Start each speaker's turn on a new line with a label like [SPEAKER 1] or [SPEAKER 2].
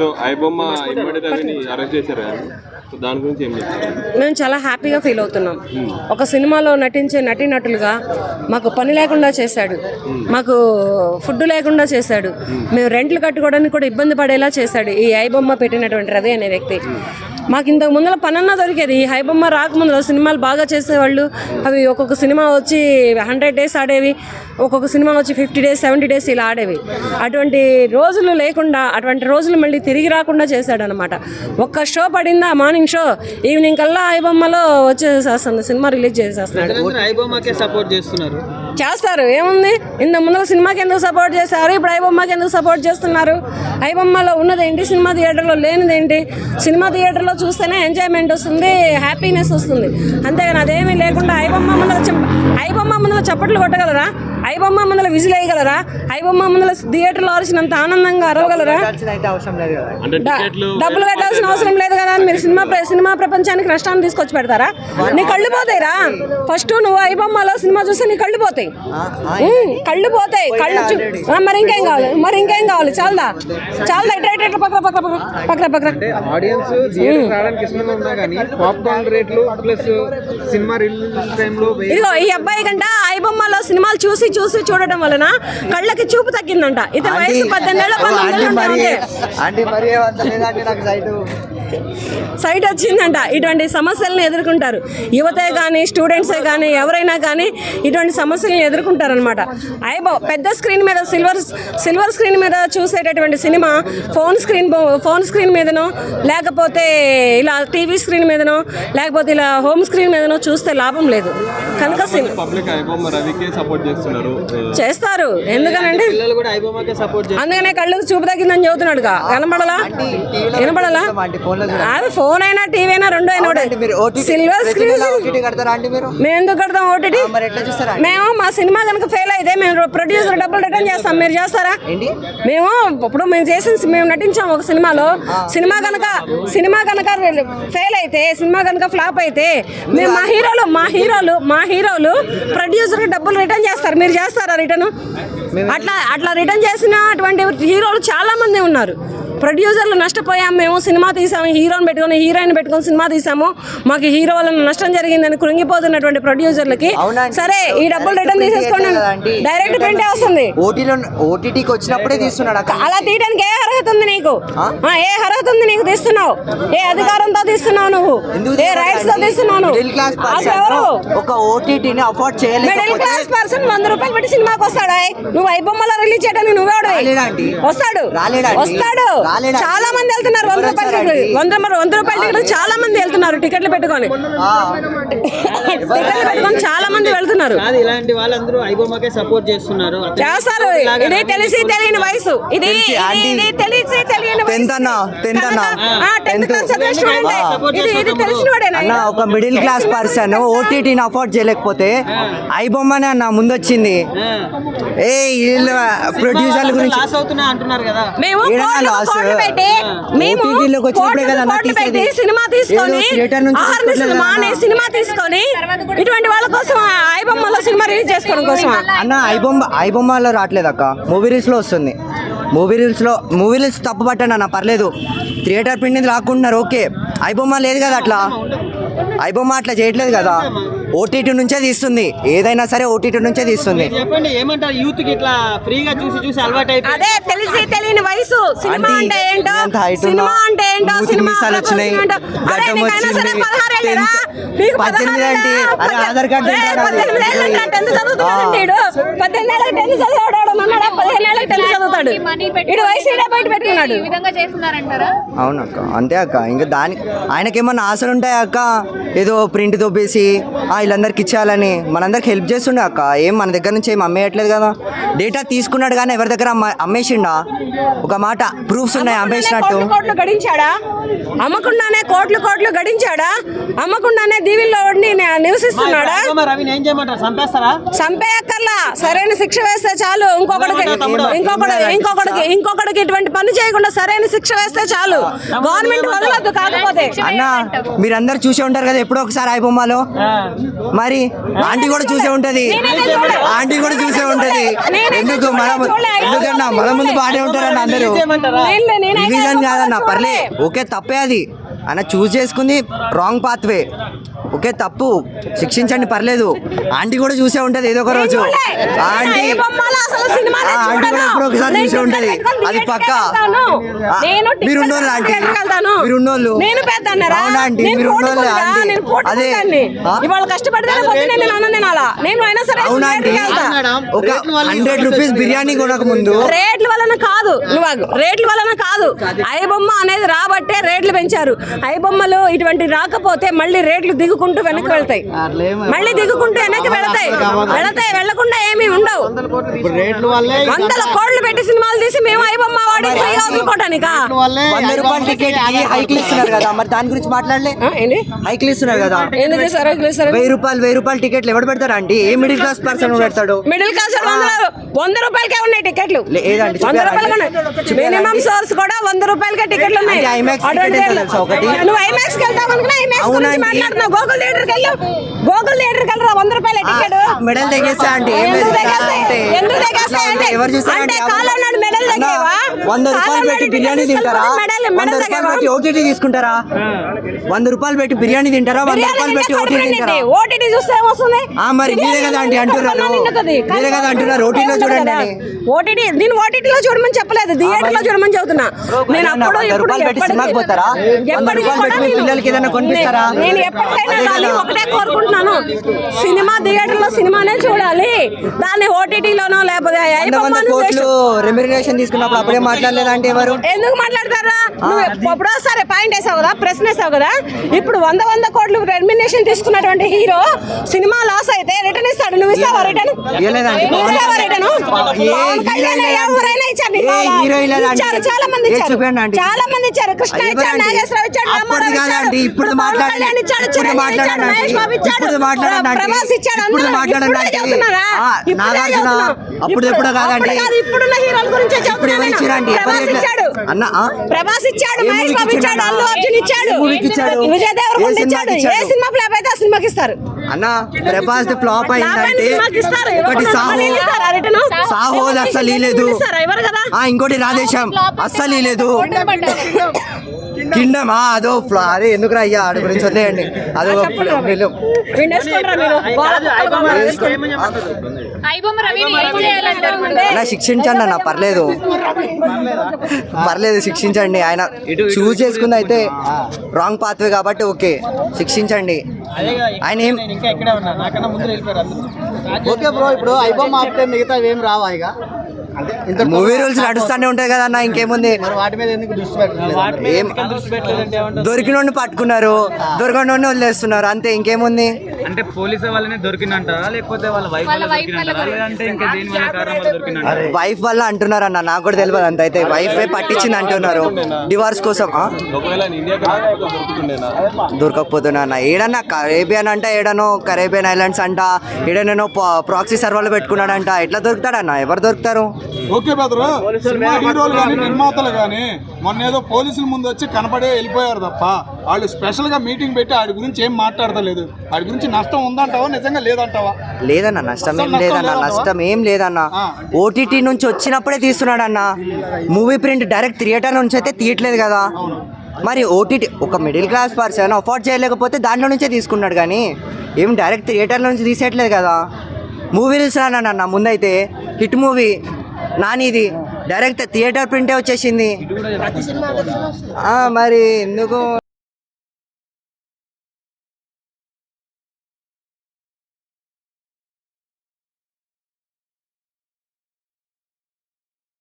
[SPEAKER 1] So iBomma arrest చేశారు దాని గురించి ఏం
[SPEAKER 2] మేము చాలా హ్యాపీగా ఫీల్ అవుతున్నాం. ఒక సినిమాలో నటించే నటీనటులుగా మాకు పని లేకుండా చేశాడు. మాకు ఫుడ్ లేకుండా చేశాడు. మేము రెంట్లు కట్టుకోవడానికి కూడా ఇబ్బంది పడేలా చేశాడు ఈ ఐబొమ్మ పెట్టినటువంటి రవి అనే వ్యక్తి. మాకు ఇంతకు ముందర పనన్నా దొరికేది. ఈ హైబొమ్మ రాకముందులో సినిమాలు బాగా చేసేవాళ్ళు. అవి ఒక్కొక్క సినిమా వచ్చి హండ్రెడ్ డేస్ ఆడేవి. ఒక్కొక్క సినిమా వచ్చి ఫిఫ్టీ డేస్ సెవెంటీ డేస్ ఇలా ఆడేవి. అటువంటి రోజులు లేకుండా అటువంటి రోజులు మళ్ళీ తిరిగి రాకుండా చేశాడనమాట ఒక్క షో పడిందా? మార్నింగ్ షో ఈవినింగ్ కల్లా ఐబొమ్మలో వచ్చేసేస్తుంది సినిమా రిలీజ్ చేసేస్తున్నాడు.
[SPEAKER 3] ఐబొమ్మకే సపోర్ట్ చేస్తున్నారు.
[SPEAKER 2] చేస్తారు? ఏముంది? ఇంత ముందర సినిమాకి ఎందుకు సపోర్ట్ చేశారు? ఇప్పుడు ఐబొమ్మకి ఎందుకు సపోర్ట్ చేస్తున్నారు? ఐబొమ్మలో ఉన్నదేంటి సినిమా థియేటర్లో లేనిదేంటి సినిమా థియేటర్లో చూస్తేనే ఎంజాయ్మెంట్ వస్తుంది హ్యాపీనెస్ వస్తుంది. అంతేగాని అదేమీ లేకుండా ఐబొమ్మ ముందర ఐబొమ్మ ముందర చప్పట్లు కొట్టగలరా? ఐబొమ్మ ముందర విజిల్ వేయగలరా? ఐబొమ్మ ముందర థియేటర్లో అరిచినంత ఆనందంగా అరవగలరా?
[SPEAKER 4] అయితే అవసరం లేదు కదా.
[SPEAKER 1] అంటే
[SPEAKER 2] డ-
[SPEAKER 1] టికెట్లు
[SPEAKER 2] డబ్బులు కట్టాల్సిన అవసరం లేదు కదా మీరు సినిమా ప్ర- సినిమా ప్రపంచానికి నష్టాన్ని తీసుకొచ్చి పెడతారా? నీ కళ్ళు పోతాయిరా? ఫస్ట్ నువ్వు ఐబొమ్మలో సినిమా చూస్తే నీ కళ్ళు పోతాయి. కళ్ళు పోతాయి. కళ్ళు మరి ఇంకేం కావాలి? మరి ఇంకేం కావాలి? చాలదా? చాలదా? ఇట్లా ఇట్లా ఇట్లా పక్కన పక్కన పక్కన పక్కన
[SPEAKER 3] ఆడియన్స్ థియేటర్ రావడానికి ఇష్టంగా ఉన్నా కానీ పాప్కార్న్ రేట్లు ప్లస్ సినిమా రిలీజ్ టైంలో
[SPEAKER 2] ఇదిగో ఈ అబ్బాయి కంట ఐబొమ్మలో సినిమాలు చూసి చూసి చూడటం వలన కళ్ళకి చూపు తగ్గిందంట. ఇతని వయసు పద్దెనిమిది పంతొమ్మిది
[SPEAKER 4] సైట్
[SPEAKER 2] వచ్చిందంట. ఇటువంటి సమస్యలను ఎదుర్కొంటారు. యువతే కానీ స్టూడెంట్సే కానీ ఎవరైనా కానీ ఇటువంటి సమస్యలను ఎదుర్కొంటారనమాట ఐబో పెద్ద స్క్రీన్ మీద సిల్వర్ సిల్వర్ స్క్రీన్ మీద చూసేటటువంటి cinema phone screen phone screen మీదనో లేకపోతే ఇలా టీవీ స్క్రీన్ మీదనో లేకపోతే ఇలా హోమ్ స్క్రీన్ మీదనో చూస్తే లాభం లేదు. కనుక సినిమా
[SPEAKER 1] పబ్లిక్ ఐబొమ్మ రవికే సపోర్ట్ చేస్తున్నారు.
[SPEAKER 2] చేస్తారు. ఎందుకనండి
[SPEAKER 3] పిల్లలు కూడా ఐబొమ్మకే సపోర్ట్ చేస్తారు
[SPEAKER 2] అందుకనే కళ్ళకు చూపు తగ్గిందని చెబుతున్నాడుగా. కనబడలా? అది ఫోన్ అయినా టీవీ అయినా రెండు అయినా సిల్వర్ స్క్రీన్ మేము ఎందుకు కడతాం ఓటీటీ మేము మా సినిమా కనుక ఫెయిల్ అయితే మేము ప్రొడ్యూసర్ డబ్బులు రిటర్న్ చేస్తాం. మీరు చేస్తారా? మేము ఇప్పుడు మేము చేసిన మేము నటించాం ఒక సినిమాలో. సినిమా కనుక సినిమా కనుక ఫెయిల్ అయితే సినిమా కనుక ఫ్లాప్ అయితే మేము మా హీరోలు మా హీరోలు మా హీరోలు ప్రొడ్యూసర్ డబ్బులు రిటర్న్ చేస్తారు. మీరు చేస్తారా రిటర్న్ అట్లా అట్లా రిటర్న్ చేసిన అటువంటి హీరోలు చాలా మంది ఉన్నారు. ప్రొడ్యూసర్లు నష్టపోయాం మేము సినిమా తీసాము హీరోని పెట్టుకొని హీరోయిన్ పెట్టుకొని సినిమా తీసాము. మాకు హీరో వల్ల నష్టం జరిగిందని కృంగిపోతున్నటువంటి ప్రొడ్యూసర్లకి. సరే ఈ డబ్బులు రిటర్న్ తీసేసుకోండి. డైరెక్ట్ ప్రింటే వస్తుంది.
[SPEAKER 4] ఓటీటీకి వచ్చినప్పుడే తీస్తున్నాడు?
[SPEAKER 2] అలా తీయడానికి ఏ అర్హత ఉంది నీకు? ఏ అర్హత ఉంది నీకు తీస్తున్నావు? ఏ అధికారంతో తీస్తున్నావు నువ్వు? ఏ రైట్స్తో తీస్తున్నావు నువ్వు?
[SPEAKER 4] ఒక ఓటీటీని అఫోర్డ్
[SPEAKER 2] మిడిల్
[SPEAKER 4] చేయలేకపోతే
[SPEAKER 2] క్లాస్ పర్సన్ వంద రూపాయలు పెట్టి సినిమాకి వస్తాడా? నువ్వు ఐబొమ్మలో రిలీజ్ చేయడానికి నువ్వెవడు?
[SPEAKER 4] రాలేడండి.
[SPEAKER 2] వస్తాడు. వస్తాడు. చాలా మంది వెళ్తున్నారు. వంద రూపాయలు? వంద వంద రూపాయల టికెట్ చాలా మంది వెళ్తున్నారు టికెట్లు పెట్టుకొని. టికెట్లు పెట్టుకొని చాలా మంది వెళ్తున్నారు.
[SPEAKER 3] కాదు ఇలాంటి వాళ్ళందరూ ఐబొమ్మకే సపోర్ట్ చేస్తున్నారు.
[SPEAKER 2] చేస్తారు. ఇది తెలిసి తెలియని వయసు. ఇది
[SPEAKER 4] తెలిసి,
[SPEAKER 2] ఇది- తెలియని వయసు.
[SPEAKER 4] Tenth అన్న, tenth అన్న.
[SPEAKER 2] Tenth
[SPEAKER 4] Tenth.
[SPEAKER 2] క్లాస్ చదివే స్టూడెంట్.
[SPEAKER 3] ఆ.
[SPEAKER 2] ఇది ఇది తెలిసిన వాడేనా?
[SPEAKER 4] అన్న ఒక మిడిల్ క్లాస్ పర్సన్ ఓటీటీని అఫోర్డ్ చేయలేకపోతే ఐబొమ్మనే అన్న ముందొచ్చింది. ఏ వీళ్ళ ప్రొడ్యూసర్ల గురించి
[SPEAKER 3] లాస్ అవుతున్నా అంటున్నారు కదా.
[SPEAKER 2] మేము
[SPEAKER 4] ఏడన్నా
[SPEAKER 2] కోట్లు
[SPEAKER 4] లాస్?
[SPEAKER 2] కోట్లు పెట్టి మేము కోట్లు పెట్టి. సినిమా తీసుకొని. సినిమా తీసుకొని ఇటువంటి వాళ్ళ కోసం ఐబొమ్మలో సినిమా రిలీజ్ చేసుకోవడం కోసం
[SPEAKER 4] అన్న ఐబొమ్మ ఐబొమ్మలో రావట్లేదు అక్క. మూవీ రీల్స్లో వస్తుంది. మూవీ రీల్స్లో మూవీ రీల్స్ తప్పు పట్టండి అన్న పర్లేదు. థియేటర్ ప్రింట్ లాక్కుంటున్నారు ఓకే. ఐబొమ్మ లేదు కదా అట్లా. ఐబొమ్మ అట్లా చేయట్లేదు కదా. ఓటీటీ నుంచే తీస్తుంది. ఏదైనా సరే ఓటీటీ నుంచే తీస్తుంది.
[SPEAKER 3] చెప్పండి ఏమంటారు? యూత్కి ఇట్లా ఫ్రీగా చూసి చూసి అలవాటు
[SPEAKER 2] అదే తెలిసి తెలియని వయసు. సినిమా
[SPEAKER 4] ఆంటీ,
[SPEAKER 2] అంటే ఏంటో? సినిమా అంటే ఏంటో? సినిమా
[SPEAKER 4] వచ్చినాయి, గడ్డం వచ్చింది, పద్దెనిమిది? అంటే, అరే, ఆధార్ కార్డు?
[SPEAKER 2] పద్దెనిమిది ఏళ్ళకి. టెన్త్ చదివాడు అన్నాడా? పదిహేను ఏళ్ళకి టెన్త్ చదువుతాడు. వయసు బయట పెట్టుకున్నాడు?
[SPEAKER 5] ఈ విధంగా చేస్తున్నారంటారా?
[SPEAKER 4] అవునక్క అంతే అక్క. ఇంకా దాని ఆయనకేమన్నా ఆశలు ఉంటాయా అక్క? ఏదో ప్రింట్ తోపేసి వీళ్ళందరికి ఇచ్చేయాలని. మనందరికి హెల్ప్ చేస్తుండే అక్క. ఏం మన దగ్గర నుంచి ఏం అమ్మేయట్లేదు కదా. డేటా తీసుకున్నాడు కానీ ఎవరి దగ్గర అమ్మ అమ్మేసిండా? ఒక మాట ప్రూఫ్స్ ఉన్నాయి అమ్మేసినట్టు.
[SPEAKER 2] గడించాడా? అమ్మకుండానే కోట్లు కోట్లు గడించాడా? అమ్మకుండానే దీవిల్లో ఉండి నే- నివసిస్తున్నాడా? చంపేయక్కర్లా. సరైన శిక్ష వేస్తే చాలు. ఇంకొకటికి ఇంకొకటి ఇంకొకటికి ఇంకొకటికి ఇటువంటి పని చేయకుండా సరైన శిక్ష వేస్తే చాలు. గవర్నమెంట్ వదలొద్దు కాకపోతే.
[SPEAKER 4] అన్న మీరందరూ చూసే ఉంటారు కదా ఎప్పుడో ఒకసారి ఐబొమ్మలో మరి ఆంటీ కూడా చూసే ఉంటది. ఆంటీ కూడా చూసే ఉంటది. ఎందుకు మన ఎందుకన్నా మన ముందు బాగానే ఉంటారన్న అందరూ? రివిజన్ కాదన్న. పర్లే. ఓకే తప్పే అది. అన్న చూస్ చేసుకుంది రాంగ్ పాత్వే ఓకే తప్పు. శిక్షించండి పర్లేదు. ఆంటీ కూడా చూసే ఉంటది ఏదో ఒక రోజు. ఆంటీ. అది పక్క.
[SPEAKER 2] నేను
[SPEAKER 4] మీరు
[SPEAKER 2] వెళ్తాను. నేను పెద్ద.
[SPEAKER 4] అదే?
[SPEAKER 2] ఇవాళ నేను అన్నం తినాలా? నేను అయినా సరే.
[SPEAKER 4] ఒక హండ్రెడ్ రూపీస్ బిర్యానీ కొనక ముందు
[SPEAKER 2] రేట్ల వలన కాదు. నువ్వు. రేట్ల వలన కాదు. ఐబొమ్మ అనేది రాబట్టే రేట్లు పెంచారు. ఐబొమ్మలు ఇటువంటి రాకపోతే మళ్ళీ రేట్లు దిగుకుంటూ వెనక్కి వెళ్తాయి. మళ్ళీ దిగుకుంటూ వెనక్కి వెళతాయి. వెళతాయి. వెళ్ళకుండా ఏమీ ఉండవు.
[SPEAKER 5] ఇప్పుడు రేట్లు వల్లే
[SPEAKER 2] వందల కోట్లు పెట్టి సినిమాలు తీసి మేము ఐబొమ్మ వాడి ఫ్రీగా వదులుకోవటానికా
[SPEAKER 5] వల్లే
[SPEAKER 4] వంద రూపాయల టికెట్కి హైక్లు ఇస్తున్నారు కదా మరి దాని గురించి మాట్లాడలే.
[SPEAKER 2] ఆ, ఏంటి
[SPEAKER 4] హైక్లు ఇస్తున్నారు కదా.
[SPEAKER 2] ఎందుకు
[SPEAKER 4] వెయ్యి రూపాయలు వెయ్యి రూపాయల టికెట్లు ఎవరు పెడతారు ఆంటీ ఏ మిడిల్ క్లాస్ పర్సన్ పెడతాడు?
[SPEAKER 2] మిడిల్ క్లాస్ వంద రూపాయలకే ఉన్నాయి టికెట్లు వంద
[SPEAKER 4] అండి?
[SPEAKER 2] మినిమం సోర్స్ కూడా వంద రూపాయలకే టికెట్లు ఉన్నాయి? నువ్వు ఐమాక్స్ వెళ్తావు అనుకున్నా ఐమాక్స్ గురించి
[SPEAKER 4] అవునండి.
[SPEAKER 2] మాట్లాడుతున్నావు. గూగుల్ థియేటర్కి వెళ్ళు. గూగుల్ థియేటర్కి వెళ్ళరా? వంద రూపాయల టికెట్
[SPEAKER 4] మెడల్ తెగేస్తా అంటే
[SPEAKER 2] ఎందుకు?
[SPEAKER 4] అంటే
[SPEAKER 2] మెడల్?
[SPEAKER 4] వంద రూపాయలు పెట్టి బిర్యానీ తింటారా వంద రూపాయలు? పెట్టి ఓటీటీ తీసుకుంటారా వంద రూపాయలు పెట్టి బిర్యానీ తింటారా వంద రూపాయలు పెట్టి ఓటీటీ తింటారా
[SPEAKER 2] చూస్తే ఏమొస్తుంది
[SPEAKER 4] మరి కదా అంటున్నారు. మీరే కదా ఓటీటీలో చూడండి.
[SPEAKER 2] ఓటీటీ నేను ఓటీటీలో చూడమని చెప్పలేదు థియేటర్లో చూడమని చెబుతున్నా నేను అప్పుడు
[SPEAKER 4] రూపాయలు పెట్టి సినిమాకి పోతారా? వంద రూపాయలు పెట్టి మీ పిల్లలకి ఏదైనా కొనిపిస్తారా?
[SPEAKER 2] నేను ఎప్పటికైనా. ఒకటే కోరుకుంటున్నాను సినిమా థియేటర్లో సినిమానే చూడాలి దాన్ని ఓటీటీలోనో లేకపోతే
[SPEAKER 4] వంద వంద కోట్లు రెమ్యునరేషన్ తీసుకున్నప్పుడు అప్పుడే మాట్లాడలేదంటే ఎవరు?
[SPEAKER 2] ఎందుకు మాట్లాడతారా? నువ్వు ఎప్పుడో సరే పాయింట్ వేసావు కదా ప్రశ్న వేసావు కదా? ఇప్పుడు వంద వంద కోట్లు రెమ్యునేషన్ తీసుకున్నటువంటి హీరో సినిమా లాస్ అయితే రిటర్న్ ఇస్తాడు. నువ్వు ఇస్తావా రిటర్న్. నువ్వు ఇస్తావా రిటర్న్ ఇచ్చారు. ఇచ్చారు చాలా మంది ఇచ్చారు. చాలా మంది ఇచ్చారు కృష్ణ? నాగేశ్వరరావు ఇచ్చాడు రామారావు ఇచ్చాడు
[SPEAKER 4] కాదండి, ఇప్పుడు మాట్లాడండి. మాట్లాడండి మాట్లాడండి.
[SPEAKER 2] ప్రభాస్ ఇచ్చాడు
[SPEAKER 4] ఇప్పుడు. మాట్లాడండి నాగార్జున. అప్పుడు ఎప్పుడో కాదండి.
[SPEAKER 2] ఇప్పుడున్న హీరోల గురించే
[SPEAKER 4] ఎవరు. ఇచ్చారండి.
[SPEAKER 2] ఇచ్చాడు
[SPEAKER 4] అన్న?
[SPEAKER 2] ప్రభాస్ ఇచ్చాడు మహేష్ బాబు ఇచ్చాడు? అల్లు అర్జున్ ఇచ్చాడు
[SPEAKER 4] ఇచ్చాడు?
[SPEAKER 2] విజయ్ దేవరకొండ
[SPEAKER 4] ఏ
[SPEAKER 2] ఇచ్చాడు? సినిమా ఫ్లాప్ అయితే ఆ సినిమాకి ఇస్తారు
[SPEAKER 4] అన్న ప్రభాస్ ది ఫ్లాప్ అయిందంటే ఒకటి సాహో? సాహో అస్సలు లేదు ఇంకోటి రాధేశం అస్సలు లేదు కిండమ్ అదో ఫ్లా అదే ఎందుకు అయ్యా? ఆడి గురించి వదిలేయండి. అదొక ఫిలిం అలా శిక్షించండి అన్న పర్లేదు. పర్లేదు శిక్షించండి. ఆయన చూస్ చేసుకుంది అయితే రాంగ్ పాత్వే కాబట్టి ఓకే. శిక్షించండి. ఆయన ఏం
[SPEAKER 5] ఇంకా ఇక్కడే ఉన్నా. నాకన్నా ముందు వెళ్ళిపోయారు అందరూ.
[SPEAKER 3] ఓకే బ్రో ఇప్పుడు ఐబొమ్మ ఆపితే మిగతా ఏం రావా ఇక?
[SPEAKER 4] మూవీ రూల్స్ నడుస్తూనే ఉంటాయి కదా అన్న ఇంకేముంది దొరికినోడిని పట్టుకున్నారు. దొరకనోడిని వదిలేస్తున్నారు. అంతే ఇంకేముంది?
[SPEAKER 6] అంటే పోలీసు వాళ్ళనే దొరికిందంటారా లేకపోతే వాళ్ళ వైఫ్ వల్ల
[SPEAKER 4] వైఫ్ అంటున్నారు అన్న నాకు కూడా తెలియదు అంత అయితే. వైఫే పట్టించింది అంటున్నారు. డివార్స్ కోసం దొరకకపోతున్నా అన్న. ఏడన్నా కరేబియన్ అంట ఏడనో కరేబియన్ ఐలాండ్స్ అంట ఏడనో ప్రాక్సీ సర్వర్లు పెట్టుకున్నాడంట. ఎట్లా దొరుకుతాడన్న? ఎవరు దొరుకుతారు?
[SPEAKER 7] ఓకే బెదరు సినిమా హీరోలు కానీ నిర్మాతలు కానీ మొన్న ఏదో పోలీసుల ముందు వచ్చి కనపడే వెళ్ళిపోయారు తప్ప వాళ్ళు స్పెషల్గా మీటింగ్ పెట్టి ఆడి గురించి ఏం మాట్లాడతలేదు. ఆడి గురించి నష్టం ఉందంటావా నిజంగా లేదంటావా?
[SPEAKER 4] లేదన్న నష్టం ఏం లేదన్న? నష్టం ఏం లేదన్న.
[SPEAKER 7] ఆ.
[SPEAKER 4] ఓటీటీ నుంచి వచ్చినప్పుడే తీస్తున్నాడన్న. మూవీ ప్రింట్ డైరెక్ట్ థియేటర్ నుంచి అయితే తీయట్లేదు కదా. మరి ఓటీటీ ఒక మిడిల్ క్లాస్ పర్సన్ అఫోర్డ్ చేయలేకపోతే దాంట్లో నుంచే తీసుకున్నాడు కానీ ఏం డైరెక్ట్ థియేటర్ నుంచి తీసేయట్లేదు కదా. మూవీ రీల్స్ రానన్న ముందైతే హిట్ మూవీ నానిది. డైరెక్ట్ థియేటర్ ప్రింటే వచ్చేసింది. ఆ, మరి ఎందుకు